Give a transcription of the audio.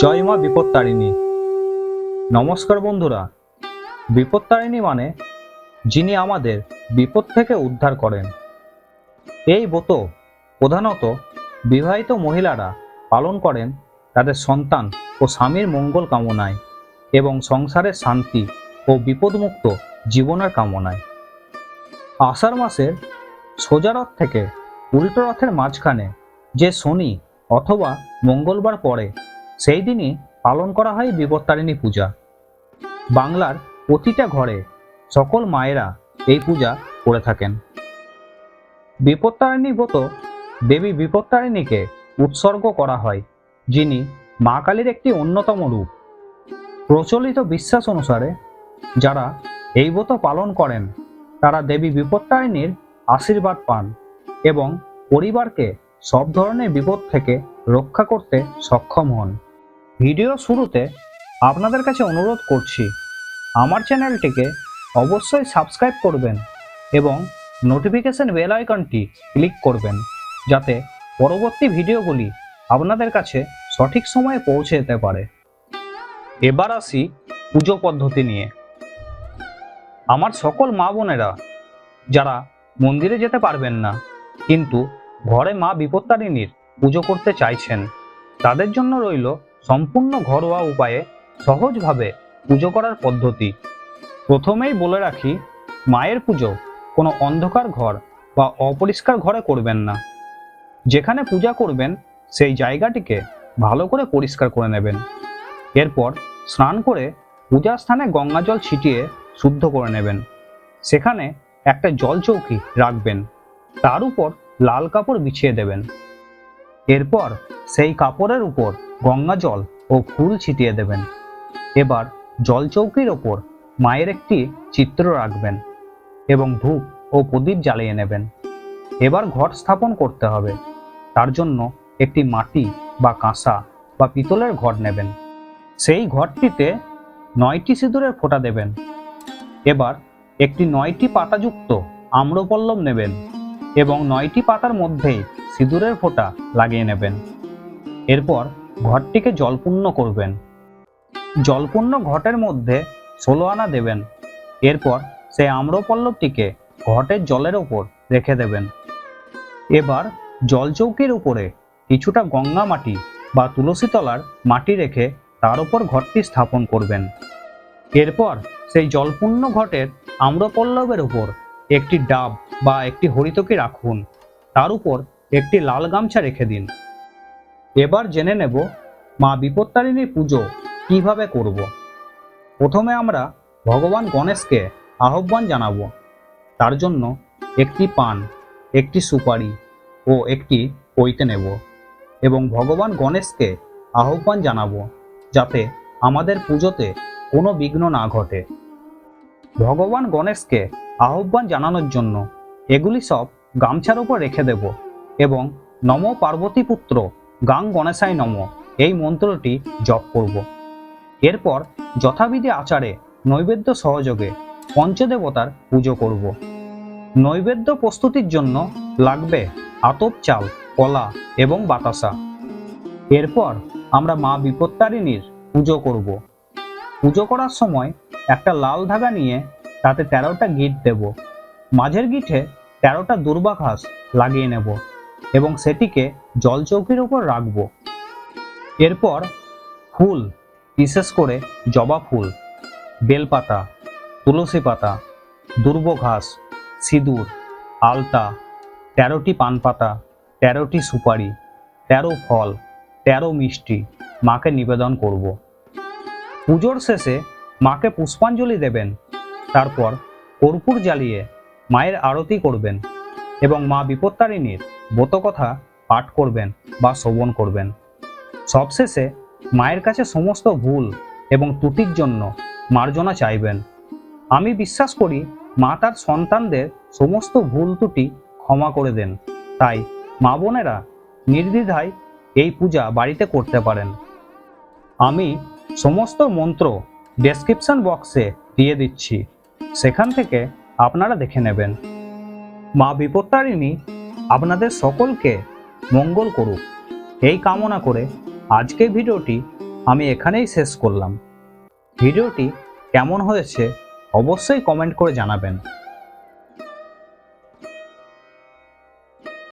জয় মা বিপত্তারিণী। নমস্কার বন্ধুরা, বিপত্তারিণী মানে যিনি আমাদের বিপদ থেকে উদ্ধার করেন। এই ব্রত প্রধানত বিবাহিত মহিলারা পালন করেন তাদের সন্তান ও স্বামীর মঙ্গল কামনায় এবং সংসারের শান্তি ও বিপদমুক্ত জীবনের কামনায়। আষাঢ় মাসের সোজা রথ থেকে উল্টো রথের মাঝখানে যে শনি অথবা মঙ্গলবার পড়ে সেই দিনই পালন করা হয় বিপত্তারিণী পূজা। বাংলার প্রতিটা ঘরে সকল মায়েরা এই পূজা করে থাকেন। বিপত্তারিণী ব্রত দেবী বিপত্তারিণীকে উৎসর্গ করা হয়, যিনি মা কালীর একটি অন্যতম রূপ। প্রচলিত বিশ্বাস অনুসারে যারা এই ব্রত পালন করেন, তারা দেবী বিপত্তারিণীর আশীর্বাদ পান এবং পরিবারকে সব ধরনের বিপদ থেকে রক্ষা করতে সক্ষম হন। ভিডিও শুরুতে আপনাদের কাছে অনুরোধ করছি, আমার চ্যানেলটিকে অবশ্যই সাবস্ক্রাইব করবেন এবং নোটিফিকেশন বেল আইকনটি ক্লিক করবেন, যাতে পরবর্তী ভিডিওগুলি আপনাদের কাছে সঠিক সময়ে পৌঁছে যেতে পারে। এবার আসি পুজো পদ্ধতি নিয়ে। আমার সকল মা বোনেরা, যারা মন্দিরে যেতে পারবেন না, কিন্তু ঘরে মা বিপত্তারিণীর পুজো করতে চাইছেন, তাদের জন্য রইল সম্পূর্ণ ঘরোয়া উপায়ে সহজভাবে পুজো করার পদ্ধতি। প্রথমেই বলে রাখি, মায়ের পুজো কোনো অন্ধকার ঘর বা অপরিষ্কার ঘরে করবেন না। যেখানে পূজা করবেন, সেই জায়গাটিকে ভালো করে পরিষ্কার করে নেবেন। এরপর স্নান করে পূজা স্থানে গঙ্গা জল ছিটিয়ে শুদ্ধ করে নেবেন। সেখানে একটা জল চৌকি রাখবেন। তার উপর লাল কাপড় বিছিয়ে দেবেন। এরপর সেই কাপড়ের উপর গঙ্গা জল ও ফুল ছিটিয়ে দেবেন। এবার জল চৌকির ওপর মায়ের একটি চিত্র রাখবেন এবং ধূপ ও প্রদীপ জ্বালিয়ে নেবেন। এবার ঘট স্থাপন করতে হবে। তার জন্য একটি মাটি বা কাঁসা বা পিতলের ঘট নেবেন। সেই ঘরটিতে নয়টি সিঁদুরের ফোঁটা দেবেন। এবার একটি নয়টি পাতাযুক্ত আম্রপল্লব নেবেন এবং নয়টি পাতার মধ্যেই সিঁদুরের ফোঁটা লাগিয়ে নেবেন। এরপর ঘরটিকে জলপূর্ণ করবেন। জলপূর্ণ ঘটের মধ্যে ষোলো আনা দেবেন। এরপর সেই আম্রপল্লবটিকে ঘটের জলের ওপর রেখে দেবেন। এবার জলচৌকির উপরে কিছুটা গঙ্গা মাটি বা তুলসী তলার মাটি রেখে তার উপর ঘরটি স্থাপন করবেন। এরপর সেই জলপূর্ণ ঘটের আম্রপল্লবের উপর একটি ডাব বা একটি হরিতকি রাখুন। তার উপর একটি লাল গামছা রেখে দিন। এবার জেনে নেব মা বিপত্তারিণী পুজো কীভাবে করব। প্রথমে আমরা ভগবান গণেশকে আহ্বান জানাব। তার জন্য একটি পান, একটি সুপারি ও একটি পৈতে নেব এবং ভগবান গণেশকে আহ্বান জানাব যাতে আমাদের পুজোতে কোনো বিঘ্ন না ঘটে। ভগবান গণেশকে আহ্বান জানানোর জন্য এগুলি সব গামছার উপর রেখে দেব। এবং নম পার্বতী পুত্র গাং গণেশাই নম, এই মন্ত্রটি জপ করব। এরপর যথাবিধি আচারে নৈবেদ্য সহযোগে পঞ্চদেবতার পুজো করব। নৈবেদ্য প্রস্তুতির জন্য লাগবে আতপ চাল, কলা এবং বাতাসা। এরপর আমরা মা বিপত্তারিণীর পুজো করব। পুজো করার সময় একটা লাল ধাগা নিয়ে তাতে তেরোটা গিট দেব। মাঝের গিঠে তেরোটা দুর্বা ঘাস লাগিয়ে নেব। এবং সেটিকে জলচৌকির উপর রাখব। এরপর ফুল, বিশেষ করে জবা ফুল, বেলপাতা, তুলসী পাতা, দুর্ব ঘাস, সিঁদুর, আলতা, তেরোটি পান পাতা তেরোটি সুপারি, তেরো ফল, তেরো মিষ্টি মাকে নিবেদন করব। পুজোর শেষে মাকে পুষ্পাঞ্জলি দেবেন। তারপর কর্পূর জ্বালিয়ে মায়ের আরতি করবেন এবং মা বিপত্তারিণীর ব্রতকথা পাঠ করবেন বা শ্রবণ করবেন। সবশেষে মায়ের কাছে সমস্ত ভুল এবং ত্রুটির জন্য মার্জনা চাইবেন। আমি বিশ্বাস করি মা তার সন্তানদের সমস্ত ভুল ত্রুটি ক্ষমা করে দেন। তাই মা বোনেরা নির্দ্বিধায় এই পূজা বাড়িতে করতে পারেন। আমি সমস্ত মন্ত্র ডেসক্রিপশন বক্সে দিয়ে দিচ্ছি। সেখান থেকে আপনারা দেখে নেবেন। মা বিপত্তারিণী আপনাদের সকলকে মঙ্গল করুক। এই কামনা করে আজকে ভিডিওটি আমি এখানেই শেষ করলাম। ভিডিওটি কেমন হয়েছে অবশ্যই কমেন্ট করে জানাবেন।